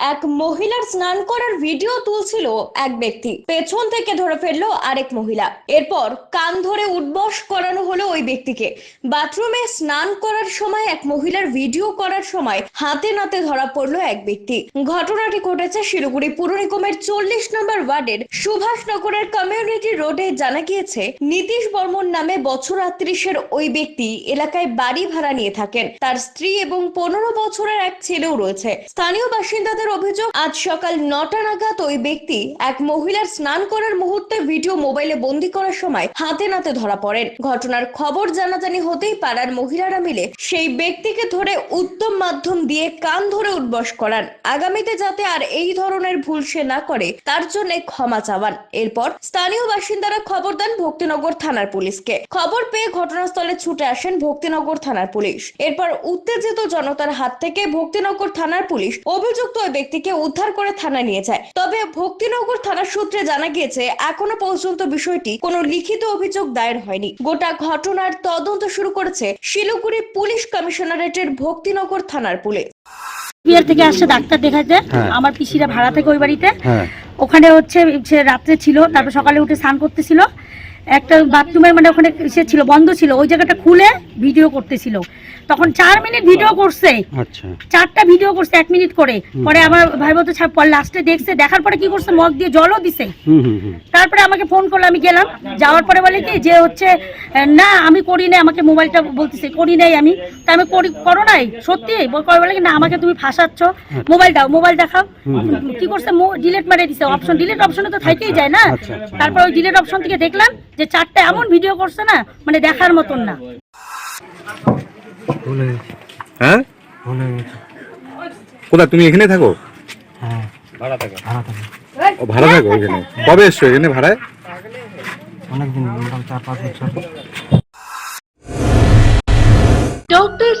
এক মহিলার স্নান করার ভিডিও তুলছিল এক ব্যক্তি। পেছন থেকে ধরে ফেলল আরেক মহিলা। এরপর কান ধরে উঠবস করানো হলো ওই ব্যক্তিকে। বাথরুমে স্নান করার সময় এক মহিলার ভিডিও করার সময় হাতে নাতে ধরা পড়ল এক ব্যক্তি। ঘটনাটি ঘটেছে শিলিগুড়ি পুর নিগমের চল্লিশ নম্বর ওয়ার্ডের সুভাষনগরের কমিউনিটি রোডে। জানা গিয়েছে, নীতিশ বর্মন নামে বছর আত্রিশের ওই ব্যক্তি এলাকায় বাড়ি ভাড়া নিয়ে থাকেন। তার স্ত্রী এবং পনেরো বছরের এক ছেলেও রয়েছে। স্থানীয় বাসিন্দাদের অভিযোগ, আজ সকাল নটা নাগাদ ওই ব্যক্তি এক মহিলার স্নান করার মুহূর্তে ভিডিও মোবাইলে বন্দি করার সময় হাতে নাতে ধরা পড়েন। ঘটনার খবর জানাজানি হতেই পাড়ার মহিলারা মিলে সেই ব্যক্তিকে ধরে উত্তম মাধ্যম দিয়ে কান ধরে উদ্বস করান। আগামীতে যাতে আর এই ধরনের ভুল সে না করে, তার জন্য ক্ষমা চাওয়ান। এরপর স্থানীয় বাসিন্দারা খবর দেন ভক্তিনগর থানার পুলিশকে। খবর পেয়ে ঘটনাস্থলে ছুটে আসেন ভক্তিনগর থানার পুলিশ। এরপর উত্তেজিত জনতার হাত থেকে ভক্তিনগর থানার পুলিশ অভিযুক্ত ওই ব্যক্তিকে উদ্ধার করে থানা নিয়ে যায়। তবে ভক্তিনগর থানার সূত্রে জানা গিয়েছে এখনও পর্যন্ত বিষয়টি কোনো লিখিত অভিযোগ দায়ের হয়নি। গোটা ঘটনার তদন্ত শুরু করেছে শিলিগুড়ি পুলিশ কমিশনারেটের ভক্তিনগর থানার পুলিশ। বিহার থেকে আসছে ডাক্তার দেখাতে হ্যাঁ। আমার পিসিরা ভাড়া থেকে ওই বাড়িতে। হ্যাঁ। ওখানে হচ্ছে সে রাত্রে ছিল তারপর সকালে উঠে স্নান করতেছিল। একটা বাথরুমের মানে ওখানে সে ছিল বন্ধ ছিল। ওই জায়গাটা খুলে ভিডিও করতেছিল। তখন চার মিনিট ভিডিও করছে। আচ্ছা। চারটা ভিডিও করছে এক মিনিট করে। পরে আমার ভাই বলতো লাস্টে দেখছে দেখার পরে কি করছে মগ দিয়ে জলও দিছে। তারপরে আমাকে ফোন করল আমি গেলাম। যাওয়ার পরে বলে কি যে হচ্ছে না আমি করি নাই আমাকে মোবাইলটা বলতেছে করি নাই আমি। তা আমি করি করো নাই সত্যি? করে বলে কি না আমাকে তুমি ফাঁসাচ্ছ। মোবাইল দাও মোবাইল দেখাও। কি করছে ডিলেট মারে দিছে অপশন ডিলেট অপশনে তো থাকেই যায় না? আচ্ছা, আচ্ছা। তারপর ওই ডিলেট অপশন থেকে দেখলাম যে চারটা এমন ভিডিও করছে না মানে দেখার মতন না। হ্যাঁ? কোথায়? তুমি এখানে থাকো? হ্যাঁ। ভাড়া থাকে। ও ভাড়া থাকো এখানে। কবে এসছো এখানে ভাড়ায়? অনেকদিন চার পাঁচ বছর।